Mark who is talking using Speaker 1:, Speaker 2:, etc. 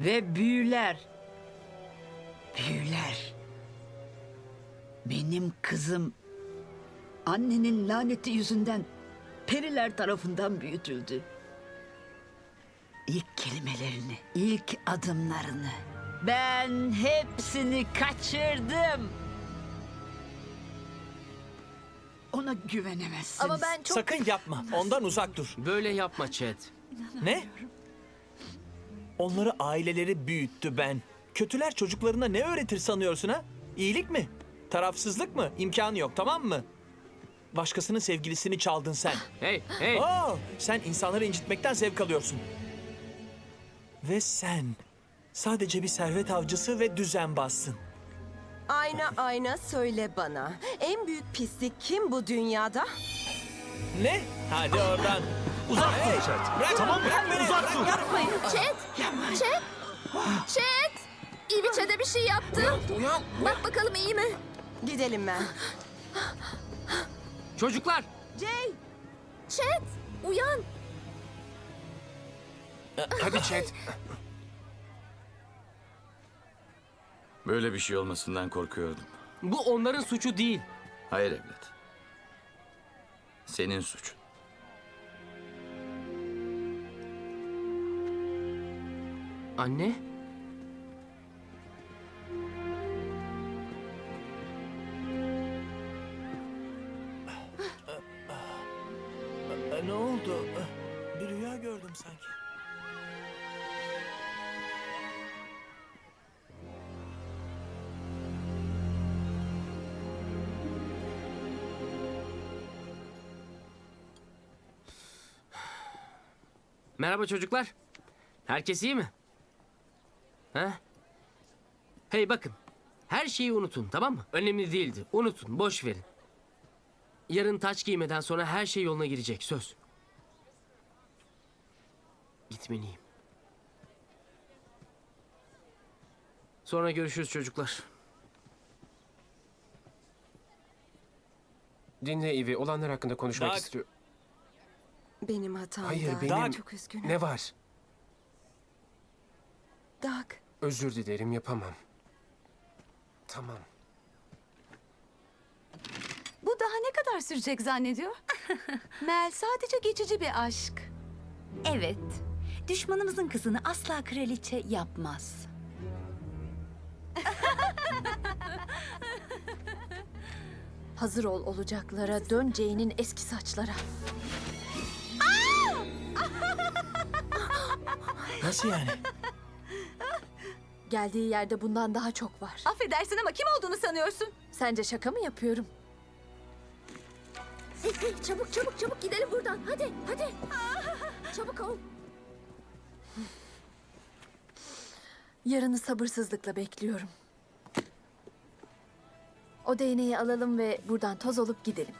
Speaker 1: Ve büyüler. Büyüler. Benim kızım annenin laneti yüzünden periler tarafından büyütüldü. İlk kelimelerini, ilk adımlarını ben hepsini kaçırdım. Ona güvenemezsiniz.
Speaker 2: Ama ben çok...
Speaker 3: Sakın yapma. Ondan uzak dur.
Speaker 4: Böyle yapma Chet.
Speaker 3: Ne? Onları aileleri büyüttü ben. Kötüler çocuklarına ne öğretir sanıyorsun ha? İyilik mi? Tarafsızlık mı? İmkanı yok tamam mı? Başkasının sevgilisini çaldın sen.
Speaker 4: Hey, hey.
Speaker 3: Oo, sen insanları incitmekten zevk alıyorsun. Ve sen sadece bir servet avcısı ve düzenbazsın.
Speaker 2: Ayna ayna söyle bana. En büyük pislik kim bu dünyada?
Speaker 3: Ne? Hadi oradan. Uzak dur. Bırak, tamam bırak beni. Uzak dur.
Speaker 5: Chet! Chet! Chet! İviç'e bir şey yaptı. Bak bakalım iyi mi?
Speaker 2: Gidelim ben.
Speaker 4: Çocuklar.
Speaker 2: Jay!
Speaker 5: Chet! Uyan!
Speaker 4: Hadi Chet.
Speaker 6: Böyle bir şey olmasından korkuyordum.
Speaker 4: Bu onların suçu değil.
Speaker 6: Hayır evlat. Senin suçun.
Speaker 4: Anne.
Speaker 3: Ne oldu? Bir rüya gördüm sanki.
Speaker 4: Merhaba çocuklar. Herkes iyi mi? Ha? Hey bakın. Her şeyi unutun tamam mı? Önemli değildi. Unutun, boş verin. Yarın taç giymeden sonra her şey yoluna girecek. Söz. Gitmeliyim. Sonra görüşürüz çocuklar.
Speaker 7: Dinle Ivi, olanlar hakkında konuşmak
Speaker 3: Bak.
Speaker 7: istiyor.
Speaker 2: Benim hatam
Speaker 7: Hayır,
Speaker 2: da.
Speaker 7: benim-
Speaker 2: Çok üzgünüm.
Speaker 7: Ne var?
Speaker 2: Doug,
Speaker 7: Özür dilerim, yapamam. Tamam.
Speaker 8: Bu daha ne kadar sürecek zannediyor? Mel sadece geçici bir aşk. Evet. Düşmanımızın kızını asla kraliçe yapmaz.
Speaker 5: Hazır ol olacaklara, dön Jane'in eski saçlara.
Speaker 3: Nasıl yani?
Speaker 5: Geldiği yerde bundan daha çok var.
Speaker 8: Affedersin ama kim olduğunu sanıyorsun?
Speaker 5: Sence şaka mı yapıyorum? Hey, hey, çabuk çabuk çabuk gidelim buradan. Hadi hadi. Çabuk ol. Yarını sabırsızlıkla bekliyorum. O değneği alalım ve buradan toz olup gidelim.